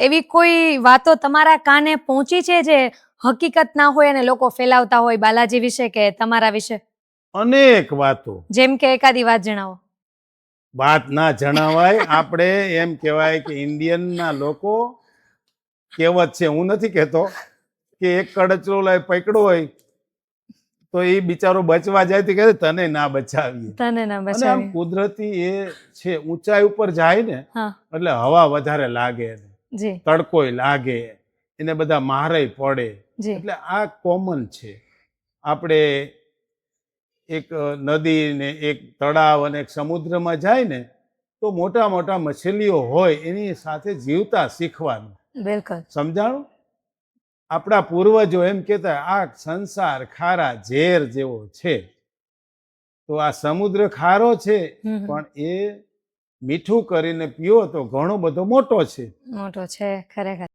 એવી કોઈ વાતો તમારા કાને પહોંચી છે જે હકીકત ના હોય અને લોકો ફેલાવતા હોય બાલાજી વિશે કે તમારા વિશે? અનેક વાતો. જેમ કે એકાદી વાત જણાવો. વાત ના જણાવાય. આપણે એમ કહેવાય કે ઇન્ડિયનના લોકો કહેવત છે હું નથી કહેતો કે એક કડચરો લઈ પકડો હોય તો એ બિચારો બચવા જાય તો કહે તને ના બચાવીએ. તને ના અને બચાવી કુદરતી એ છે ઊંચાઈ ઉપર જાય ને એટલે હવા વધારે લાગે એને તડકોય લાગે એને બધા મારે પડે. એટલે આ કોમન છે. આપણે એક નદી ને એક તળાવ અને એક સમુદ્રમાં જાય ને તો મોટા મોટા મછલીઓ હોય એની સાથે જીવતા શીખવાનું. બિલકુલ. સમજાણું? આપણા પૂર્વજો એમ કહેતા આ સંસાર ખારા ઝેર જેવો છે. તો આ સમુદ્ર ખારો છે. પણ એ મીઠું કરીને પીઓ તો ઘણો બધો મોટો છે. મોટો છે ખરેખર.